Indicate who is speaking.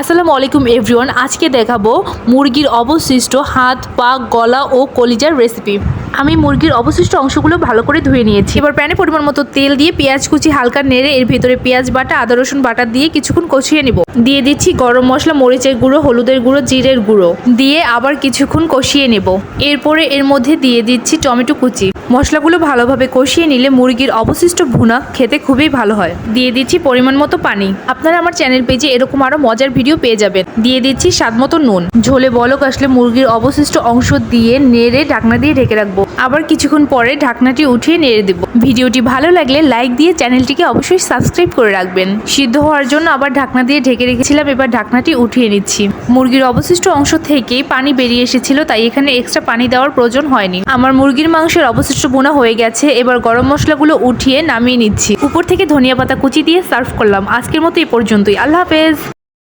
Speaker 1: আসসালামু আলাইকুম এভরিওয়ান আজকে দেখাবো মুরগির অবশিষ্ট হাত, পা, গলা ও কলিজার রেসিপি আমি মুরগির অবশিষ্ট অংশগুলো ভালো করে ধুয়ে নিয়েছি। এবার প্যানে পরিমাণ মতো তেল দিয়ে পেঁয়াজ কুচি হালকা নেড়ে এর ভিতরে পেঁয়াজ বাটা, আদা রসুন বাটা দিয়ে কিছুক্ষণ কষিয়ে নিব। দিয়ে দিচ্ছি গরম মশলা, মরিচের গুঁড়ো, হলুদের গুঁড়ো, জিরের গুঁড়ো। দিয়ে আবার কিছুক্ষণ কষিয়ে নেব। এরপরে এর মধ্যে দিয়ে দিচ্ছি টমেটো কুচি। মশলাগুলো ভালোভাবে কষিয়ে নিলে মুরগির অবশিষ্ট ভুনা খেতে খুবই ভালো হয়। দিয়ে দিচ্ছি পরিমাণ মতো পানি। আপনারা আমার চ্যানেল পেজে এরকম আরও মজার ভিডিও পেয়ে যাবেন। দিয়ে দিচ্ছি স্বাদ মতো নুন। ঝোলে বলক আসলে মুরগির অবশিষ্ট অংশ দিয়ে নেড়ে ঢাকনা দিয়ে ঢেকে রাখব। আবার কিছুক্ষণ পরে ঢাকনাটি উঠিয়ে নেড়ে দেবো। ভিডিওটি ভালো লাগলে লাইক দিয়ে চ্যানেলটিকে অবশ্যই সাবস্ক্রাইব করে রাখবেন। সিদ্ধ হওয়ার জন্য আবার ঢাকনা দিয়ে ঢেকে রেখেছিলাম, এবার ঢাকনাটি উঠিয়ে নিচ্ছি। মুরগির অবশিষ্ট অংশ থেকেই পানি বেরিয়ে এসেছিল, তাই এখানে এক্সট্রা পানি দেওয়ার প্রয়োজন হয়নি। আমার মুরগির মাংসের অবশিষ্ট বোনা হয়ে গেছে, এবার গরম মশলাগুলো উঠিয়ে নামিয়ে নিচ্ছি। উপর থেকে ধনিয়া পাতা কুচি দিয়ে সার্ভ করলাম। আজকের মতো এই পর্যন্তই। আল্লাহ হাফেজ।